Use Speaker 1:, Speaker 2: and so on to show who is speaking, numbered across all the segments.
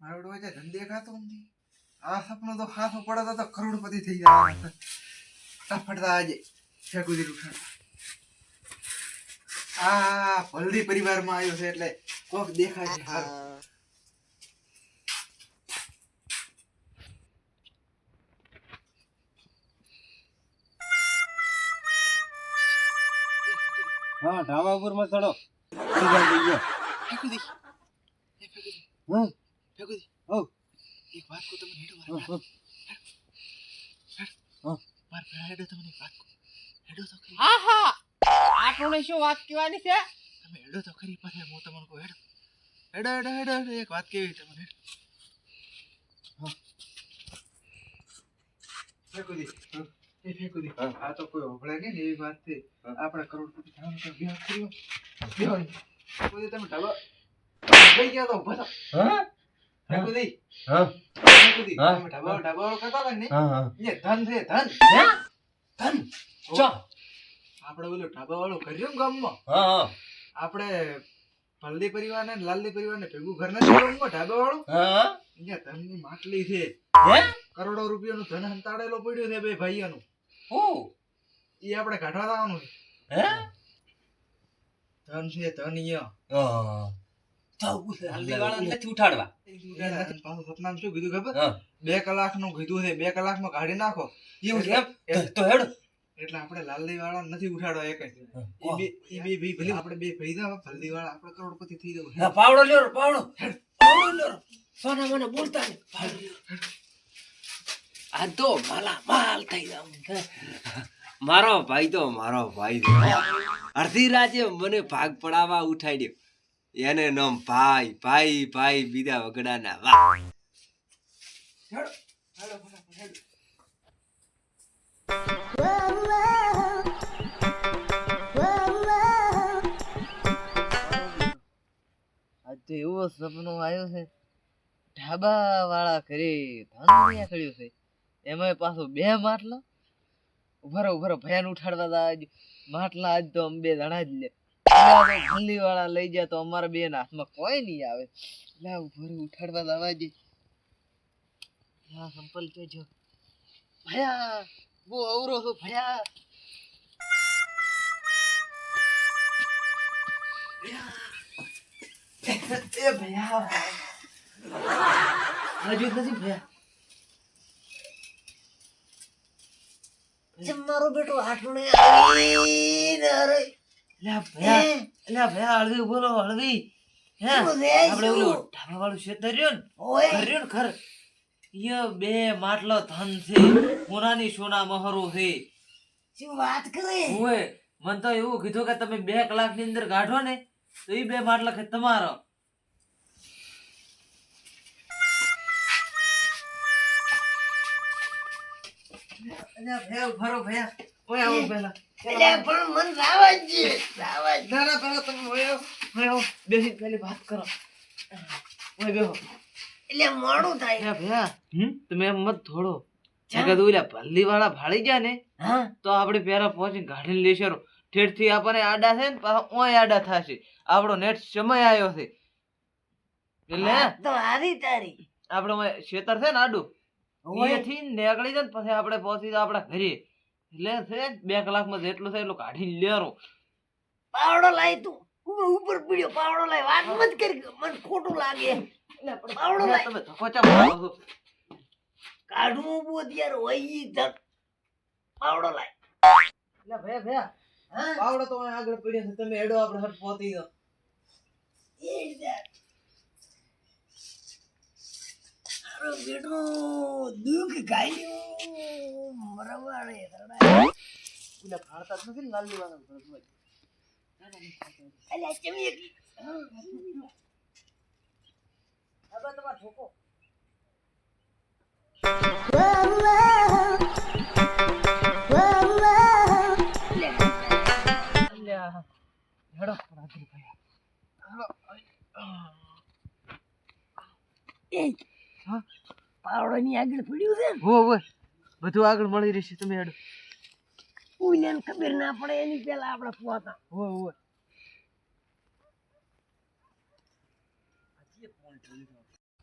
Speaker 1: મારો ડોહો છે ધન દેખાતો નથી. આ સપનું તો ખાસું પડે તો કરોડપતિ થઈ જાય ફટાફટ આજે ફેંકું દીધું આ પલ્લી પરિવારમાં આવ્યો છે એટલે કોક દેખાય છે હારું.
Speaker 2: હા ઉપરમાં ચડો. સીધા થઈ ગયો
Speaker 1: ફેંકું દી એ ફેંકું દી
Speaker 2: હા
Speaker 1: ફેંકું દી
Speaker 2: હો.
Speaker 1: એક વાત કહું તમને હેડો
Speaker 2: હો,
Speaker 1: મારા
Speaker 2: હો.
Speaker 1: માર ભેળા હેડો તમને એક વાત કહું. હેડો તો ખરી.
Speaker 3: હા હા. આપણે શું વાત કહેવાની છે?
Speaker 1: તમે હેડો તો ખરી પાછા હું તમને કહું હેડો. હેડો હેડો હેડો હેડો એક વાત કેવી તમને હા. ફેંકું દી એ ફેંકું આ તો કોઈ ઓભળે નહીં ને એવી વાત છે.
Speaker 2: હા.
Speaker 1: આપણે કરોડપતિ થવાનું તો બ્યાહ કર્યો? કોઈ તમે ઢાબા ગઈ ગયા તો ઊભા
Speaker 2: હા?
Speaker 1: ફેંકું
Speaker 2: હા.
Speaker 1: ઢાબા વાળો કરતા
Speaker 2: હા હા.
Speaker 1: એ ધન છે ધન.
Speaker 2: હે?
Speaker 1: ધન.
Speaker 2: ચો.
Speaker 1: આપણે ઓલું ઢાબા વાળું કર્યું ગામમાં?
Speaker 2: હા હા.
Speaker 1: આપણે હલ્દી પરિવાર ને લાલદી પરિવાર ને ભેગું ઘર નથી ગામમાં ઢાબા વાળું
Speaker 2: હા.
Speaker 1: અહીંયા ધનની માટલી છે.
Speaker 2: હે?
Speaker 1: કરોડો રૂપિયાનું ધન હંતાડેલો પડ્યું છે બે ભાઈઓનું.
Speaker 2: ઓ
Speaker 1: એ આપણે કાઢવા લાવવાનું છે.
Speaker 2: હે?
Speaker 1: ધન છે ધન અહીંયા.
Speaker 2: હા. હલ્દીવાળાને નથી ઉઠાડવા.
Speaker 1: અને પાછું સપનામાં શું કીધું ખબર? બે કલાકનું કીધું છે બે કલાકમાં કાઢી નાખો.
Speaker 2: એવું છે એમ?
Speaker 1: એટલે-
Speaker 2: તો હેડો.
Speaker 1: એટલે આપણે લાલદી વાળા નથી ઉઠાડવા એક એ બે એ ભલે આપણે બે ભાઈ ના હલ્દી વાળા આપણે કરોડપતિ થઈ જવું.
Speaker 2: ના પાવડો લ્યો પાવડો. પાવડો લ્યો. સોના મને બોલતા ને આ તો માલા માલ થઈ જાઉં મારો ભાઈ તો મારો ભાઈ અડધી રાતે મને ભાગ પડાવવા ઉઠાડ્યો એને નામ ભાઈ ભાઈ ભાઈ બીજા વગડાના વાહ.
Speaker 3: આજ એવો સપનો આવ્યો છે ઢાબા વાળા ઘરે ધનિયા કર્યું છે. એમાંય પાછો બે માટલા. ઉભરો ઉભારો ભયાન ઉઠાડવા તા આજ. માટલા આજ તો અમે બે જણા જ લે. હલ્દી વાળા લઈ જાય તો અમારા બે હાથમાં કોઈ નહીં આવે. લાવ ઉભારો ઉઠાડવા દવા જે હા, સંપલ કેજો ભયા, બહુ અવરો છો, ભયા. હજુ નથી ભયા.
Speaker 4: મારો બેટો હાથ આવીને અરે
Speaker 3: હળવી બોલો હળવી. હે? આપણે ઓલું? ઢાબા વાળું ખેતર રહ્યું ને? ઘર ઈયો બે માટલો ધન છે સોનાની સોના મહરો છે.
Speaker 4: શું વાત કરે?
Speaker 3: મને તો એવું કીધું કે તમે બે કલાકની અંદર કાઢો ને તો એ બે માટલા છે તમારો. અલ્યા ભરો ઉભારો ભયા. ઓય આવો પહેલા.
Speaker 4: એટલે પણ મન રાવા જ રાવા
Speaker 3: ના ના પહેલા તમે ઓય આવો બેસી પહેલી વાત કરો. ઓય બેહો.
Speaker 4: એટલે મોડું થાય.
Speaker 3: ભયા તમે એમ મત થોડો. જગત ઓલા પલ્લી વાળા ભાળી જાય ને
Speaker 4: હા.
Speaker 3: તો આપણે પેલા ગાડી ગાડીને લેશો ઠેઠથી આપણને આડા છે ને પાછા ઓય આડા થશે. આપણો નેટ સમય આવ્યો છે. એટલે
Speaker 4: તો હારી તારી.
Speaker 3: આપણો ઓય છે ને આડું
Speaker 4: ઓય.
Speaker 3: અહીંયાથી નીકળી જાય ને પછી આપણે પહોંચી જાય આપણા ઘરે એટલે છે બે કલાકમાં જેટલું થાય એટલું કાઢી લેરો.
Speaker 4: પાવડો લાય તું. ઉપર ઉપર પીડ્યો પાવડો લાય. વાત મત કરી મને ખોટું લાગે. પાવડો લાય.
Speaker 3: તમે ધકોચા ચા મારો છો?
Speaker 4: કાઢવું ઊભો ત્યારે હોય ધક. પાવડો લાય.
Speaker 3: એટલે ભયા ભયા
Speaker 4: હા?
Speaker 3: પાવડો તો આગળ પીડ્યો છે. તમે એડો આપણે હટ પહોંચી દો
Speaker 4: એ રીતે. મારો બેટો દુઃખ ગાયું મરવાડે રડાય.
Speaker 3: એટલે ભાળતા જ નથી ને લાલજી વાળા ઘરમાં.
Speaker 4: અલ્યા ચમી એક
Speaker 3: બા તમારો ઠોકો.
Speaker 4: પાવડો ની આગળ પડ્યું છે ને.
Speaker 3: હો હો બધું આગળ મળી રહેશે તમે હેડો.
Speaker 4: કોઈને ખબર ના પડે એની પેલા આપણે પહોંચા
Speaker 3: હો હો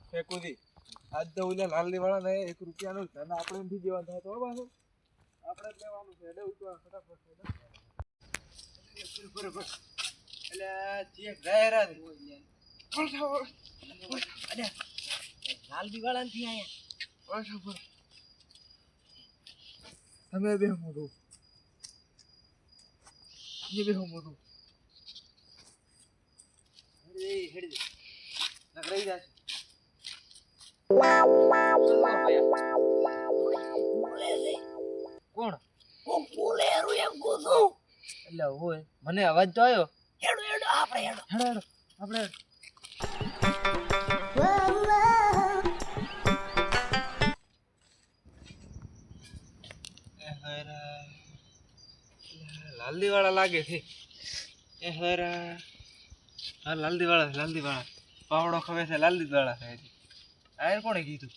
Speaker 1: ફેંકું દી આજ તો ઓલા લાલની વાળા ને એક રૂપિયાનું ધન આપણે એમથી દેવાનું થાય તો હો આપણે જ લેવાનું છે હેડે ઉતવા ફટાફટ બરોબર એટલે જે કોણ
Speaker 3: દિવાળા નથી
Speaker 1: ઓળ તમે બે મોટું એ બે મોટું
Speaker 3: હેડી દે
Speaker 1: નકરાઈ જશે
Speaker 3: કોણ
Speaker 4: કોક બોલે હારું એમ કહું
Speaker 3: એટલે હોય. મને અવાજ તો આવ્યો
Speaker 4: હેડો હેડો આપણે હેડો.
Speaker 3: હેડો હેડો. આપણે
Speaker 1: લાલદી વાળા લાગે છે. એ હરા. હા લાલદી વાળા લાલદી વાળા પાવડો ખવે છે લાલદી વાળા છે આયર કોણે કીધું?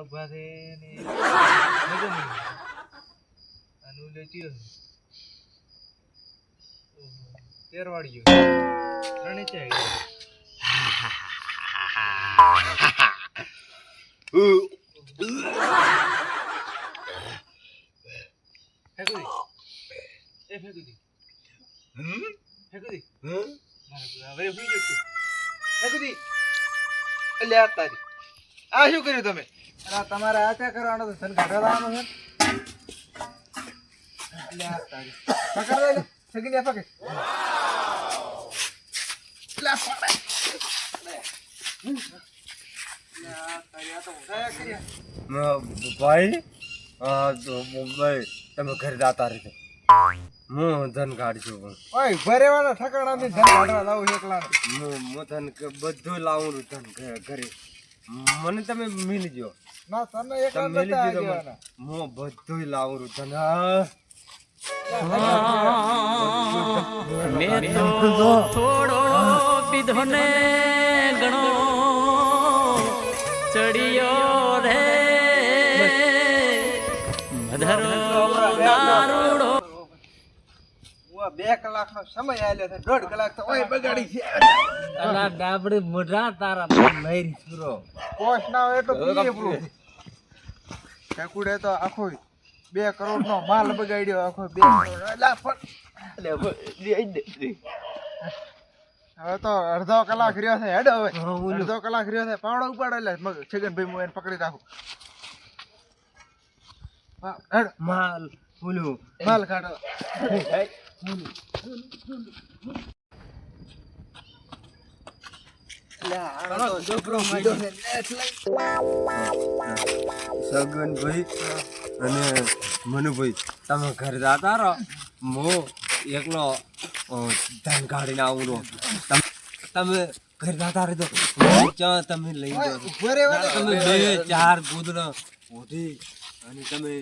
Speaker 1: કાળો ભા છે ને અને ઓલો ચિયો તેરવાડીયો. ત્રણે ચાઈ ફેંકું એ હવે હુઈ જશે ફેંકું દી એટલે આ તારી. આ શું કર્યું તમે? અરે તમારે આ ત્યાં કરવાનો તો ધન કાઢવા લાવવાનો છે? એટલે આ તારી પકડ લે સગી દે પકડ એટલે પકડ. એટલે આ તારી આ તો ઉઠાયા કર્યા.
Speaker 2: ભાઈ તમે ઘરે જાતા રહેજો. હું ધન કાઢશું
Speaker 1: ઓય ભરેવાના ઠકાણાથી ધન કાઢવા લાવું એકલા
Speaker 2: હું હું ધન બધું લાવું ધન ઘરે. મને તમે મિલજો.
Speaker 1: ના તમે
Speaker 2: એક. હું બધું લાવું છું. ધન
Speaker 5: મેં તો થોડો પીધો ને ગણો
Speaker 1: બે કલાકનો સમય આલ્યો છે દોઢ કલાક તો ઓય બગાડી છે.
Speaker 3: અલા ડાબડી મોઢા તારા મહેરી સુરો
Speaker 1: પોસ્ટ ના હોય તો પીએ પૂરું કાકુડે તો આખો બે કરોડ નો માલ બગાડ્યો આખો બે કરોડ. અલા પણ હવે તો અડધો કલાક રહ્યો છે હેડ હવે. અડધો કલાક રહ્યો છે પાવડો ઉપાડો એટલે છગનભાઈ હું એને પકડી રાખું. હેડ.
Speaker 2: માલ ઓલું
Speaker 1: માલ કાઢો.
Speaker 2: સગનભાઈ અને મનુભાઈ, તમે ઘરે જાતા રહો. હું એકલો ધન કાઢીને આવું રહો તમે ઘરે જાતા રહેજો ચા તમે લઈ જાઓ. તમે બે ચાર ગોદડા ઓઢી અને તમે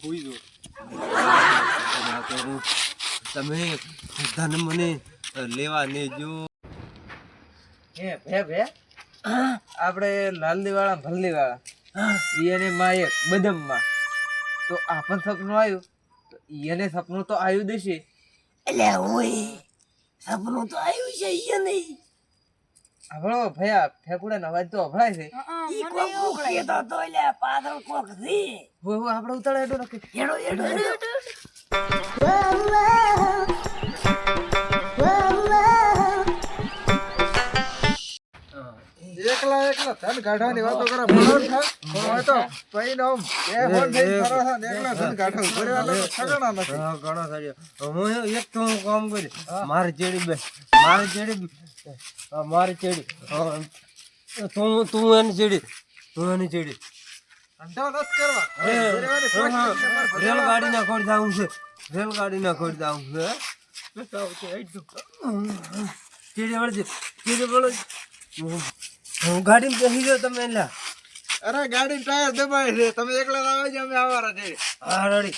Speaker 2: ખોઈ જાઓ. તમે ધન મને લેવા ને જો.
Speaker 3: હે ભે ભે આપણે લાલદી વાળા ભલદી વાળા બદમમાં. તો આપણ સપનું આવ્યું. તો ઈયને સપનું તો આવ્યું દેશે
Speaker 4: એટલે ઓય સપનું તો આવ્યું છે નહીં
Speaker 3: હભળો ભયા ફેકુડા અવાજ તો અભળાય છે.
Speaker 4: ઈ કોક મોકલે તો તો એટલે પાછળ કોક છે.
Speaker 3: હો હો આપણે ઉતાળે એડો નકે
Speaker 4: એડો હેડો.
Speaker 1: એકલા એકલા ધન કાઢવાની વાતો કરે ભણો થાય ભણો તો પૈનો આમ બે ફોન થઈ ફરો છો એકલા ધન કાઢો ઊભો તો ઠકાણા નથી.
Speaker 2: હા, ઘણો સારી. હું એક તો હું કામ કરી મારી ચેડી બે મારી ચેડી મારી ચેડી. તું તું એની ચેડી તું એની ચેડી. રેલગાડી ના ખોટ જવું છે. રેલગાડી ના ખોટ જવું છે ગાડી બેસી જાઓ તમે એલા.
Speaker 1: અરે ગાડી ટાયર દબાય છે. તમે એકલા આવે છે અમે આવવાના છે
Speaker 2: હા રેડી.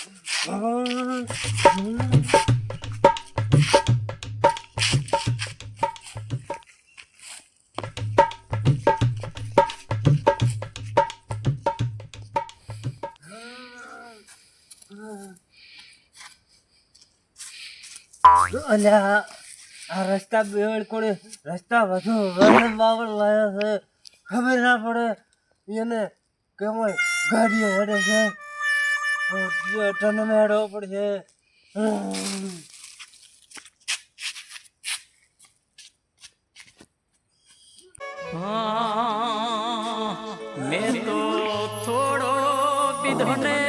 Speaker 2: અલ્યા આ રસ્તા બેવડ કોણે રસ્તા વધુ વરણ બાવળ લાયા છે. ખબર ના પડે. એને કેમય ગાડીઓ હેડે છે. ટનમે મેળવો પડશે.
Speaker 5: મેં તો થોડો પીધો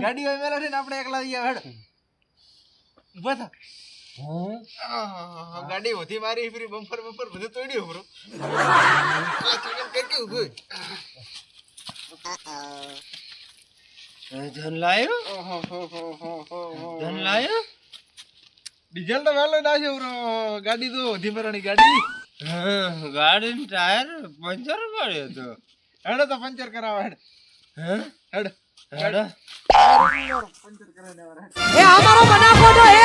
Speaker 1: ગાડી હોય મેલા છે આપણે એકલા જઈએ હેડ ઊભા થા ગાડી
Speaker 2: ધન લાયો? ધન લાયો?
Speaker 1: ડીઝલ તો વેલો નાખ્યો બ્રો ગાડી તો ઉધી મરાણી ગાડી
Speaker 2: ગાડી ટાયર પંચર પડ્યો તો
Speaker 1: હેડ તો પંચર કરાવવા હેડ હેડ
Speaker 2: હેડો
Speaker 1: પંચર કરાવી દેવા હેડ
Speaker 4: એ અમારો બનાવો તો એ